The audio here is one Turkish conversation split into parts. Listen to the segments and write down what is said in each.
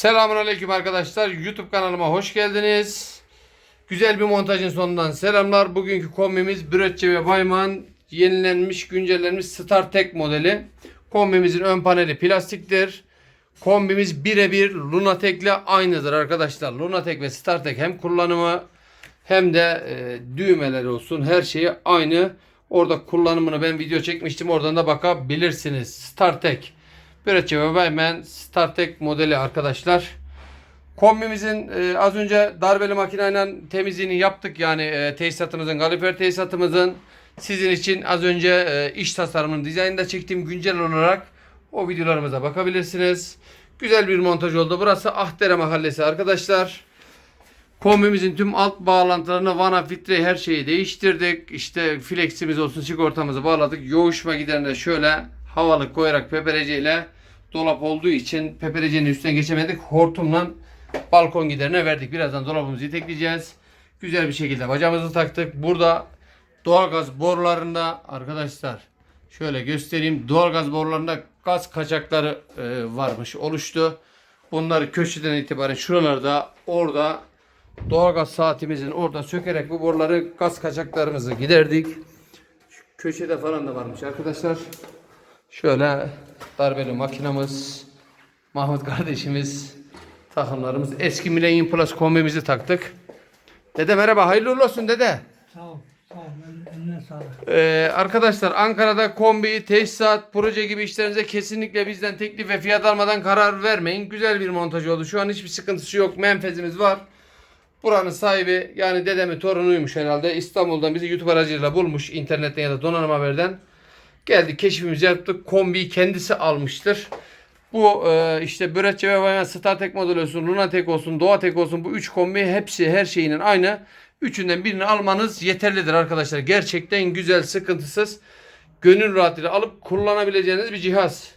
Selamun Aleyküm arkadaşlar. YouTube kanalıma hoş geldiniz. Güzel bir montajın sonundan selamlar. Bugünkü kombimiz Böretçe ve Bayman yenilenmiş, güncellenmiş StarTech modeli. Kombimizin ön paneli plastiktir. Kombimiz birebir Lunatek ile aynıdır arkadaşlar. Lunatek ve StarTech hem kullanımı hem de e, düğmeleri olsun her şeyi aynı. Orada kullanımını ben video çekmiştim. Oradan da bakabilirsiniz. StarTech. Böretçe ve Bayman StarTech modeli arkadaşlar. Kombimizin e, az önce darbeli makineyle temizliğini yaptık. Yani e, tesisatımızın, kalifer tesisatımızın sizin için az önce e, iç tasarımının dizaynını da çektiğim güncel olarak o videolarımıza bakabilirsiniz. Güzel bir montaj oldu. Burası Ahdere Mahallesi arkadaşlar. Kombimizin tüm alt bağlantılarını, vana, filtre her şeyi değiştirdik. İşte fleximiz olsun sigortamızı bağladık. Yoğuşma giderine şöyle havalı koyarak pepereceyle dolap olduğu için peperecenin üstüne geçemedik. Hortumla balkon giderine verdik. Birazdan dolabımızı itekleyeceğiz. Güzel bir şekilde bacamızı taktık. Burada doğalgaz borularında arkadaşlar şöyle göstereyim. Doğalgaz borularında gaz kaçakları e, varmış, oluştu. Bunları köşeden itibaren şuralarda orada doğalgaz saatimizin orada sökerek bu boruları gaz kaçaklarımızı giderdik. Köşede falan da varmış arkadaşlar. Şöyle darbeli makinamız, Mahmut kardeşimiz, takımlarımız. Eski Millennium Plus kombimizi taktık. Dede merhaba, hayırlı uğurlu olsun dede. Sağ ol, sağ ol. El- Eline sağlık. Ee, arkadaşlar Ankara'da kombi, tesisat, proje gibi işlerinize kesinlikle bizden teklif ve fiyat almadan karar vermeyin. Güzel bir montaj oldu. Şu an hiçbir sıkıntısı yok. Menfezimiz var. Buranın sahibi yani dedemi torunuymuş herhalde. İstanbul'dan bizi YouTube aracılığıyla bulmuş. internetten ya da donanım haberden. Geldik keşfimizi yaptık. Kombiyi kendisi almıştır. Bu e, işte Böretçe ve Bayman StarTech model olsun, Lunatek olsun, Doğatek olsun bu üç kombi hepsi her şeyinin aynı. Üçünden birini almanız yeterlidir arkadaşlar. Gerçekten güzel, sıkıntısız, gönül rahatlığıyla alıp kullanabileceğiniz bir cihaz.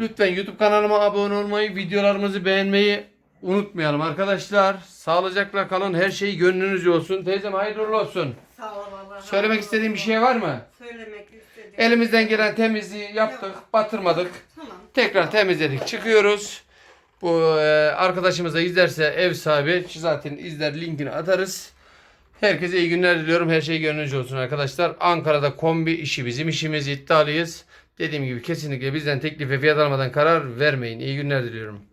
Lütfen YouTube kanalıma abone olmayı, videolarımızı beğenmeyi unutmayalım arkadaşlar. Sağlıcakla kalın. Her şey gönlünüzce olsun. Teyzem hayırlı olsun. Sağ ol Allah. Söylemek istediğim bir şey var mı? Elimizden gelen temizliği yaptık, batırmadık. Tamam. Tekrar temizledik, çıkıyoruz. Bu e, arkadaşımız da izlerse ev sahibi zaten izler linkini atarız. Herkese iyi günler diliyorum. Her şey gönlünüzce olsun arkadaşlar. Ankara'da kombi işi bizim işimiz iddialıyız. Dediğim gibi kesinlikle bizden teklif ve fiyat almadan karar vermeyin. İyi günler diliyorum.